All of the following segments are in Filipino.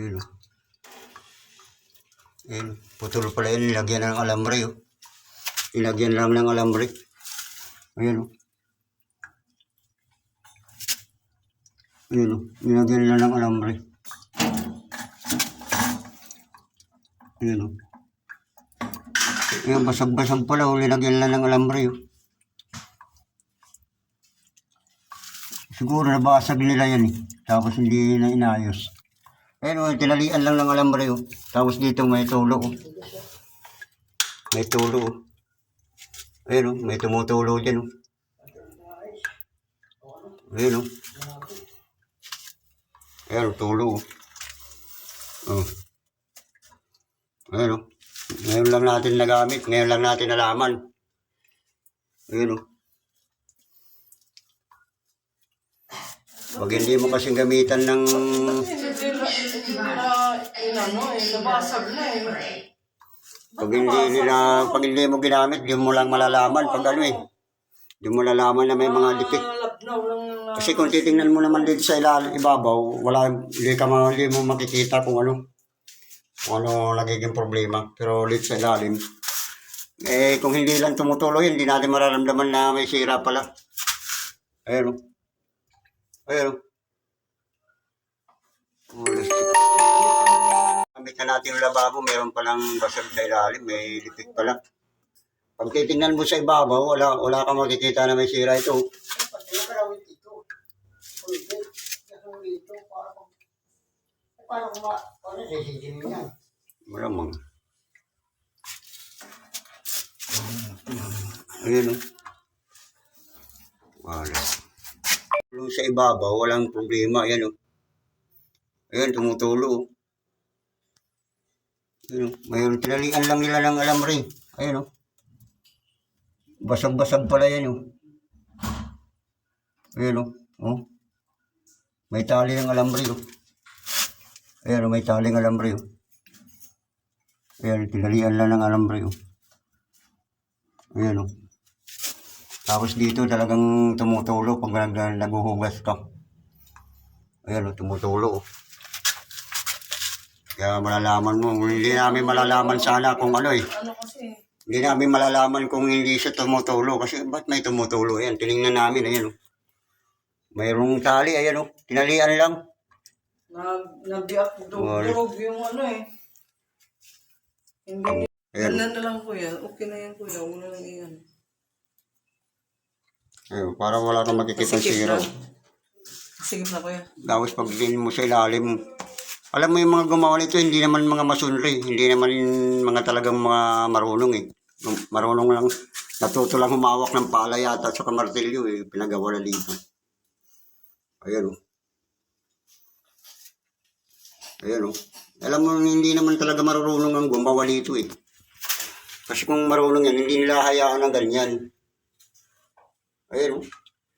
Ayun o. Ayun. Putol pala yun. Nilagyan ng alambre o. Nilagyan lang ng alambre. Ayun o. Ayun o. Nilagyan lang ng alambre. Ayun o. Ayun, basag-basag pala o. Nilagyan lang ng alambre o. Siguro nabasag nila yan eh. Tapos hindi na inayos. Ayun o, tinalian lang ng alambre o. Tapos dito may tulo o. May tulo o. Ayun o, may tumutulo dyan o. Ayun o. Ayun tulo o. Oh. Ayun o. Ngayon lang natin nagamit. Ngayon lang natin nalaman. Ayun o. Pag hindi mo kasing gamitan ng Nila, inano eh, nabasag na. Pag hindi nila, pag hindi mo ginamit, di mo lang malalaman pag ano eh. Di mo malalaman na may mga na. Kasi kung titingnan mo naman dito sa ilalim, ibabaw, wala, hindi ka ma, hindi mo makikita kung ano, kung ano nagiging problema. Pero dito sa ilalim, eh kung hindi lang tumutuloy, hindi natin mararamdaman na may sira pala. Ayun o. Ayun Oh. Gamit na natin yung lababo, meron palang basag sa ilalim, may lipit pala. Pag titingnan mo sa ibabaw, wala, wala kang makikita na may sira ito. Malamang. Ayun o. Wala. Yung sa ibabaw, walang problema. Ayan o. Ayan, tumutulo o. Ayun, o. mayroon tinalian lang nila ng alambre. Ayun o. Basag-basag pala yan o. Ayun o. Oh. May tali ng alambre o. Ayan o, may taling alambre o. Ayan, tinalian lang ng alambre o. Ayan o. Tapos dito talagang tumutulo pag nag naguhugas ka. Ayan o, tumutulo o. Kaya malalaman mo, hindi namin malalaman sana kung ano eh. Ano kasi, Hindi namin malalaman kung hindi siya tumutulo. Kasi ba't may tumutulo? Ayan, tinignan namin. Ayan o. Mayroong tali. Ayan o. Tinalian lang. nag, nabiyak Wala. durog yung ano eh. Hindi, Ayan. ganun na lang kuya. Okay na yan kuya, huwag na lang iyan. Ayun, para wala kang makikita sira. Sige na kuya. Tapos pag mo sa ilalim, alam mo yung mga gumawa nito, hindi naman mga masunri, hindi naman mga talagang mga marunong eh. Marunong lang, natuto lang humawak ng pala yata at saka martilyo eh, pinagawa na dito. Ayan o. Ayan o. Alam mo, hindi naman talaga marunong ang gumawa dito eh. Kasi kung marunong yan, hindi nila hayaan ng ganyan. Ayan o.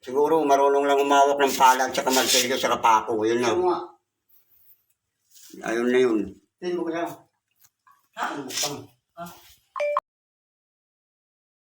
Siguro marunong lang humawak ng pala at saka martilyo sa kapako. Yun na. Ayun na yun. Tin mo kaya. Ha? Ano bukang? Ah,